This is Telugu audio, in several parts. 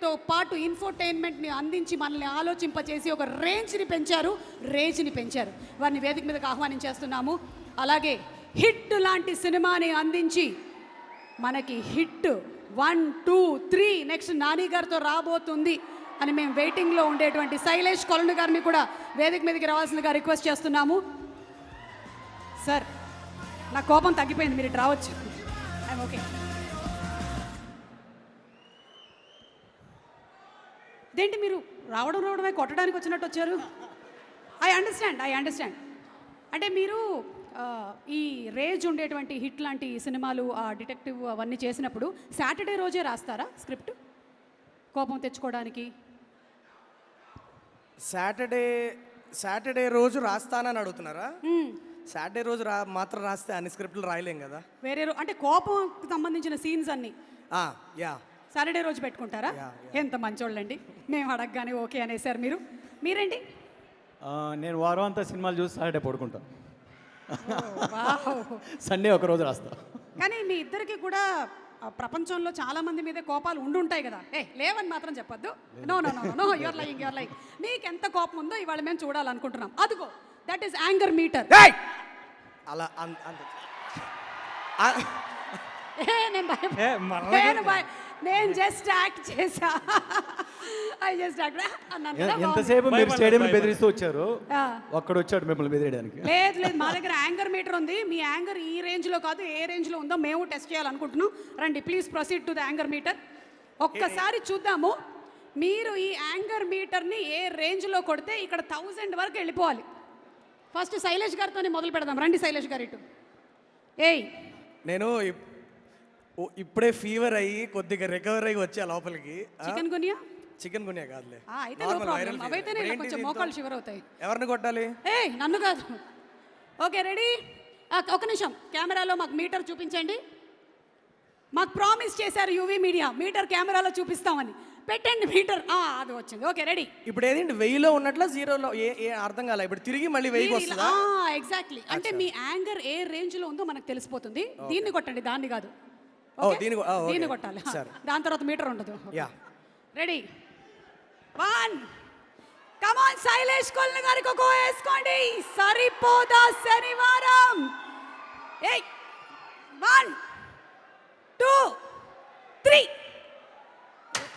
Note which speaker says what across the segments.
Speaker 1: ఎంటర్టైన్మెంట్తో పాటు ఇన్ఫోటైన్మెంట్ని అందించి మనల్ని ఆలోచింపచేసి ఒక రేంజ్ని పెంచారు రేంజ్ని పెంచారు. వారిని వేదిక మీదకి ఆహ్వానించేస్తున్నాము అలాగే హిట్ లాంటి సినిమాని అందించి మనకి hit one two three next Nani గారితో రాబోతుంది అని మేము వెయిటింగ్లో ఉండేటువంటి శైలేష్ కొలను గారిని కూడా వేదిక మీదకి రావాల్సిందిగా రిక్వెస్ట్ చేస్తున్నాము. సార్ నా కోపం తగ్గిపోయింది మీరు రావచ్చు. ఐఎమ్ ఓకే ఇదేంటి మీరు రావడం రావడమే కొట్టడానికి వచ్చినట్టు వచ్చారు? ఐ అండర్స్టాండ్ ఐ అండర్స్టాండ్ అంటే మీరు ఈ రేజ్ ఉండేటువంటి హిట్ లాంటి సినిమాలు ఆ డిటెక్టివ్ అవన్నీ చేసినప్పుడు సాటర్డే రోజే రాస్తారా స్క్రిప్ట్? కోపం తెచ్చుకోవడానికి?
Speaker 2: సాటర్డే సాటర్డే రోజు రాస్తానని అడుగుతున్నారా. సాటర్డే రోజు రా మాత్రం రాస్తే అన్ని స్క్రిప్ట్లు రాయలేం కదా?
Speaker 1: వేరే అంటే కోపంకి సంబంధించిన సీన్స్ అన్నీ.
Speaker 2: యా.
Speaker 1: సాటర్డే రోజు పెట్టుకుంటారా? ఎంత మంచోళ్ళండి. మేము అడగగానే ఓకే అనేసారు మీరు. మీరేంటి
Speaker 3: ఆ, నేను వారం అంతా సినిమాలు చూసి సాటర్డే పడుకుంటా. సండే ఒక రోజు రాస్తా.
Speaker 1: కానీ మీ ఇద్దరికి కూడా ఆ ప్రపంచంలో చాలా మంది మీద కోపాలు ఉండుంటాయి కదా. ఏ లేవని మాత్రం చెప్పొద్దు. No no no no your lying your lying మీకు ఎంత కోపం ఉందో ఇవాళ మేము చూడాలనుకుంటున్నాం. అదిగో దట్ ఈస్ యాంగర్ మీటర్
Speaker 2: ఏయ్! అలా అంత అంత. ఆ,
Speaker 1: నేను నేను జస్ట్ యాక్ట్ చేసా ఐ జస్ట్ యాక్ట్ అన్నాను.
Speaker 3: ఎంతసేపు మీరు స్టేడియం బెదిరిస్తూ వచ్చారు. ఒక్కడు వచ్చాడు మిమ్మల్ని బెదిరియడానికి.
Speaker 1: లేదు లేదు మా దగ్గర యాంగర్ మీటర్ ఉంది. మీ యాంగర్ ఈ రేంజ్లో కాదు ఏ రేంజ్లో ఉందో మేము టెస్ట్ చేయాలనుకుంటున్నాం. రండి please proceed to the anger meter ఒక్కసారి చూద్దాము. మీరు ఈ యాంగర్ మీటర్ని ఏ రేంజ్లో కొడితే ఇక్కడ థౌజండ్ వరకు వెళ్ళిపోవాలి. ఫస్ట్ శైలేష్ గారితోనే మొదలు పెడదాం. రండి శైలేష్ గారు ఇటు. ఏయ్.
Speaker 2: నేను ఇప్పుడే ఫీవర్ అయ్యి కొద్దిగా రికవర్ అయ్యి వచ్చా లోపలికి.
Speaker 1: చికెన్ గునియా?
Speaker 2: చికెన్ గునియా కాదులే.
Speaker 1: అయితే నో ప్రాబ్లం. అవైతేనే కొంచెం? మోకాళ్ళు షివర్ అవుతాయి.
Speaker 2: ఎవరిని కొట్టాలి?
Speaker 1: ఏయ్ నన్ను కాదు. ఓకే రెడీ ఒక నిమిషం. కెమెరాలో మాకు మీటర్ చూపించండి. మాకు ప్రామిస్ చేశారు యూవీ మీడియా మీటర్ కెమెరాలో చూపిస్తామని. పెట్టండి మీటర్ ఆ, అది వచ్చింది. ఓకే రెడీ
Speaker 2: ఇప్పుడు ఏదేంటి వెయ్యిలో ఉన్నట్ల జీరోలో ఏ ఏ అర్థం కాలే. ఇప్పుడు తిరిగి మళ్ళీ వస్తుందా?
Speaker 1: ఎగ్జాక్ట్లీ అంటే మీ యాంగర్ ఏ రేంజ్లో ఉందో మనకు తెలిసిపోతుంది. దీన్ని కొట్టండి. దాన్ని కాదు. Okay?
Speaker 2: దీన్ని
Speaker 1: కొట్టాలి. దాని తర్వాత మీటర్ ఉండదు
Speaker 2: yeah.
Speaker 1: Ready. One. Come on Shailesh Kollu గారికి ఒక వేసుకోండి. సరిపోదా శనివారం? ఏయ్. వన్. టూ. త్రీ.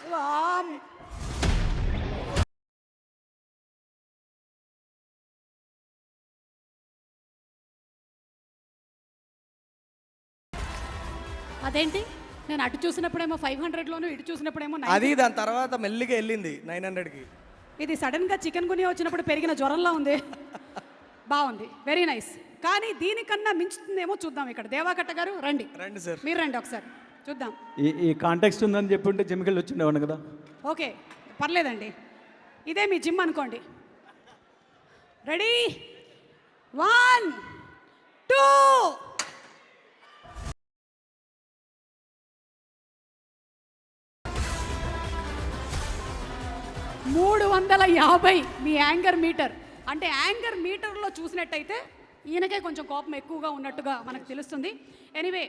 Speaker 1: వామ్ అదేంటి? నేను అటు చూసినప్పుడేమో ఫైవ్ హండ్రెడ్లోను ఇటు చూసినప్పుడేమో 900.
Speaker 2: అది దాని తర్వాత మెల్లిగా వెళ్ళింది నైన్ హండ్రెడ్కి
Speaker 1: ఇది సడన్గా చికెన్ గునియా వచ్చినప్పుడు పెరిగిన జ్వరంలా ఉంది. బాగుంది. వెరీ నైస్ కానీ దీనికన్నా మించుతుందేమో చూద్దాం ఇక్కడ. దేవాకట్ట గారు రండి.
Speaker 2: రండి సార్
Speaker 1: మీరు రండి ఒకసారి. చూద్దాం.
Speaker 3: ఈ ఈ కాంటెక్స్ట్ ఉందని చెప్పుంటే జిమ్కి వచ్చిండేవాడిని కదా?
Speaker 1: ఓకే. పర్లేదండి. ఇదే మీ జిమ్ అనుకోండి. రెడీ వన్ టూ వందల యాభై మీ యాంగర్ మీటర్. అంటే యాంగర్ మీటర్లో చూసినట్టయితే ఈయనకే కొంచెం కోపం ఎక్కువగా ఉన్నట్టుగా మనకు తెలుస్తుంది. Anyway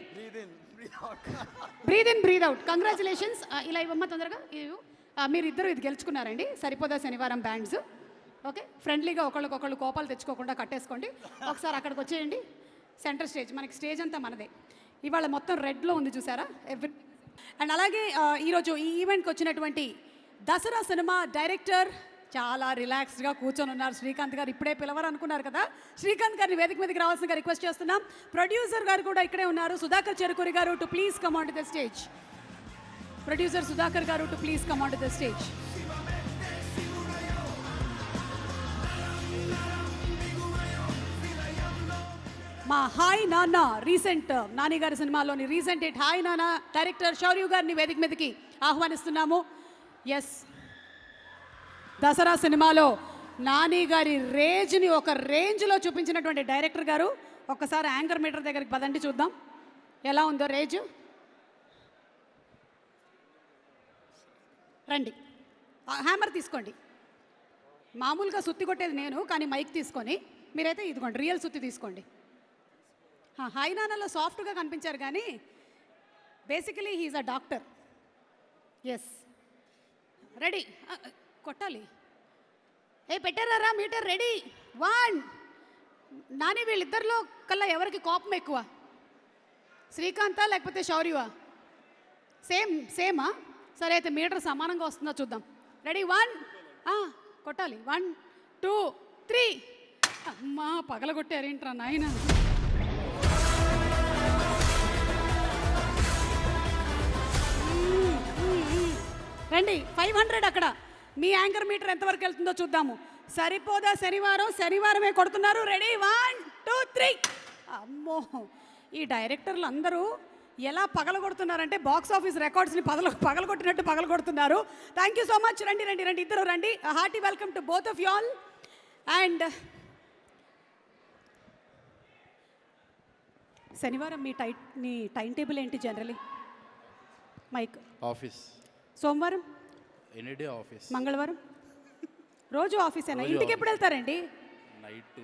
Speaker 1: breathe in breathe out congratulations ఇలా ఇవ్వమ్మ తొందరగా. Uh, మీరిద్దరు ఇది గెలుచుకున్నారండి. సరిపోదా శనివారం బ్యాండ్స్. ఓకే ఫ్రెండ్లీగా ఒకళ్ళకొకళ్ళు కోపాలు తెచ్చుకోకుండా కట్టేసుకోండి. ఒకసారి అక్కడికి వచ్చేయండి. సెంటర్ స్టేజ్ మనకి స్టేజ్ అంతా మనదే. ఇవాళ మొత్తం రెడ్లో ఉంది చూసారా? ఎవ్రీ అండ్ అలాగే uh, ఈరోజు ఈ ఈవెంట్కి వచ్చినటువంటి దసరా సినిమా డైరెక్టర్ చాలా రిలాక్స్డ్గా కూర్చొని ఉన్నారు. శ్రీకాంత్ గారు ఇప్పుడే పిలవరు అనుకున్నారు కదా? శ్రీకాంత్ గారిని వేదిక మీదకి రావాల్సిందిగా రిక్వెస్ట్ చేస్తున్నాం. ప్రొడ్యూసర్ గారు కూడా ఇక్కడే ఉన్నారు. సుధాకర్ చెరుకూరి గారు to please come on to the stage producer Sudhakar గారు to please come on to the stage మా హాయ్ నాన్న రీసెంట్ నాని గారి సినిమాలోని recent hit hi Nanna director Shouryuv గారిని వేదిక మీదకి ఆహ్వానిస్తున్నాము. ఎస్ దసరా సినిమాలో నాని గారి రేంజ్ని ఒక రేంజ్లో చూపించినటువంటి డైరెక్టర్ గారు. ఒక్కసారి యాంకర్ మీటర్ దగ్గరికి పదండి చూద్దాం. ఎలా ఉందో రేంజ్? రండి. హ్యామర్ తీసుకోండి. మామూలుగా సుత్తి కొట్టేది నేను కానీ మైక్ తీసుకొని మీరైతే ఇదిగోండి రియల్ సుత్తి తీసుకోండి. ఆ, సాఫ్ట్గా కనిపించారు కానీ basically he's a doctor. Yes ready. కొట్టాలి. ఏ పెట్టారా మీటర్ రెడీ. వన్. నాని వీళ్ళిద్దరిలో కల్లా ఎవరికి కోపం ఎక్కువ? శ్రీకాంత లేకపోతే శౌర్యవా? సేమ్ సేమా? సరే అయితే మీటర్ సమానంగా వస్తుందో చూద్దాం. Ready one. కొట్టాలి. One two three. అమ్మా పగలగొట్టారేంట్రా నాయన? రండి ఫైవ్ హండ్రెడ్ అక్కడ. మీ యాంకర్ మీటర్ ఎంతవరకు వెళ్తుందో చూద్దాము. సరిపోదా శనివారం? శనివారమే కొడుతున్నారు. రెడీ వన్ టూ త్రీ అమ్మో! ఈ డైరెక్టర్లు అందరూ ఎలా పగలగొడుతున్నారంటే బాక్స్ ఆఫీస్ రికార్డ్స్ని పగల పగలగొట్టినట్టు పగలగొడుతున్నారు. థ్యాంక్ యూ సో మచ్ రండి రండి రండి. ఇద్దరు రండి. Hearty welcome to both of y'all and శనివారం మీ టై మీ టైం టేబుల్ ఏంటి జనరలీ మైక్
Speaker 4: ఆఫీస్
Speaker 1: సోమవారం?
Speaker 4: ఎనీ డే ఆఫీస్
Speaker 1: మంగళవారం? రోజు ఆఫీసేనా?
Speaker 4: రోజు
Speaker 1: ఇంటికి ఎప్పుడు వెళ్తారండి?
Speaker 4: Night two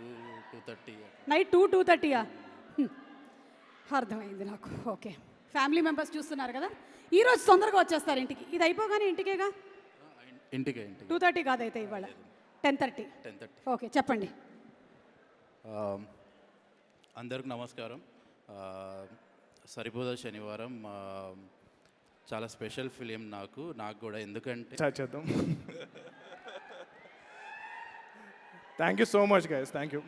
Speaker 4: two thirty
Speaker 1: night two two థర్టీయా అర్థమైంది నాకు. ఓకే. ఫ్యామిలీ మెంబర్స్ చూస్తున్నారు కదా? ఈ రోజు తొందరగా వచ్చేస్తారు ఇంటికి. ఇది అయిపోగానే ఇంటికేగా?
Speaker 4: ఇంటికే ఇంటికి.
Speaker 1: టూ థర్టీ కాదైతే ఇవాళ. Ten thirty
Speaker 4: ten thirty
Speaker 1: okay చెప్పండి.
Speaker 4: అందరికి నమస్కారం. ఆ, సరిపోదా శనివారం. ఆ, చాలా స్పెషల్ ఫిలిం నాకు నాకు కూడా ఎందుకంటే
Speaker 3: చేద్దాం. Thank you so much guys thank you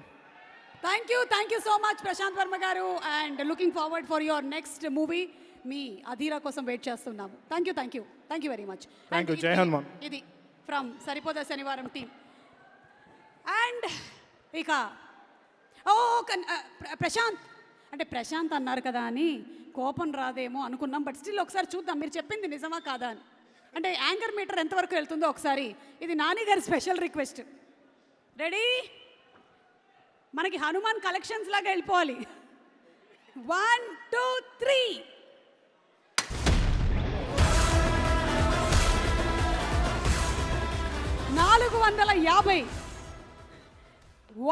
Speaker 1: thank you thank you so much Prashanth Varma garu and looking forward for your next movie మీ అధీరా కోసం వెయిట్ చేస్తున్నాము. Thank you thank you thank you very much
Speaker 3: Thank you. జై హనుమాన్.
Speaker 1: ఇది ఫ్రమ్ సరిపోదా శనివారం టీమ్ అండ్ ఇక ఓ ప్రశాంత్ అంటే ప్రశాంత్ అన్నారు కదా అని కోపం రాదేమో అనుకున్నాం బట్ స్టిల్ ఒకసారి చూద్దాం మీరు చెప్పింది నిజమా కాదా అని. అంటే యాంకర్ మీటర్ ఎంతవరకు వెళ్తుందో ఒకసారి ఇది నాని గారి స్పెషల్ రిక్వెస్ట్ రెడీ మనకి హనుమాన్ కలెక్షన్స్ లాగా వెళ్ళిపోవాలి. వన్ టూ త్రీ నాలుగు వందల యాభై.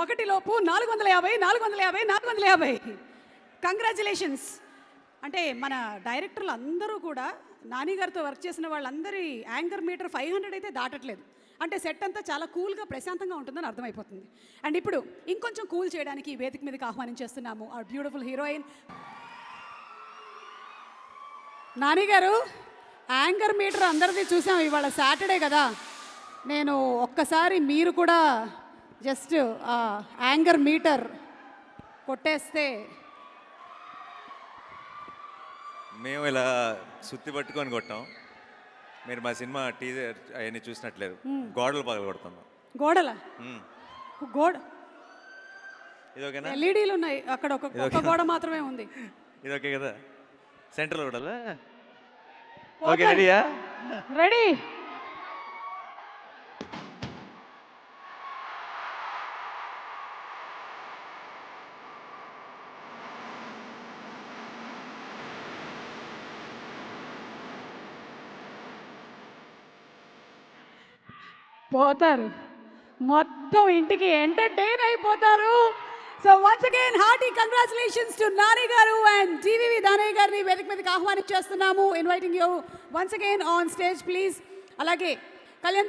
Speaker 1: ఒకటి లోపు నాలుగు వందల యాభై నాలుగు వందల యాభై నాలుగు వందల యాభై. కంగ్రాచులేషన్స్ అంటే మన డైరెక్టర్లు అందరూ కూడా నానిగారితో వర్క్ చేసిన వాళ్ళందరి యాంకర్ మీటర్ ఫైవ్ హండ్రెడ్ అయితే దాటట్లేదు. అంటే సెట్ అంతా చాలా కూల్గా ప్రశాంతంగా ఉంటుందని అర్థమైపోతుంది. అండ్ ఇప్పుడు ఇంకొంచెం కూల్ చేయడానికి ఈ వేదిక మీదకి ఆహ్వానించేస్తున్నాము ఆ బ్యూటిఫుల్ హీరోయిన్ నానిగారు యాంకర్ మీటర్ అందరిది చూసాం ఇవాళ సాటర్డే కదా. నేను ఒక్కసారి మీరు కూడా జస్ట్ యాంకర్ మీటర్ కొట్టేస్తే
Speaker 5: మేము ఇలా సుత్తి పట్టుకొని కొట్టాం. మీరు మా సినిమా టీజర్ అవన్నీ చూసినట్లేదు. గోడలు పగల కొడుతున్నాం
Speaker 1: గోడల. గోడ
Speaker 5: ఇది ఓకేనా?
Speaker 1: ఎల్ఈడీలు ఉన్నాయి. అక్కడ ఒక ఒక గోడ మాత్రమే ఉంది.
Speaker 5: ఇది ఓకే కదా? సెంట్రల్ కొడాలా ఓకే. రెడీయా
Speaker 1: రెడీ. పోతారు. మొత్తం ఇంటికి ఎంటర్టైన్ అయిపోతారు. So once again hearty congratulations to Nani garu and DVV Danayya గారిని వేదిక మీదకి ఆహ్వానించేస్తున్నాము. Inviting you once again on stage please అలాగే కళ్యాణ్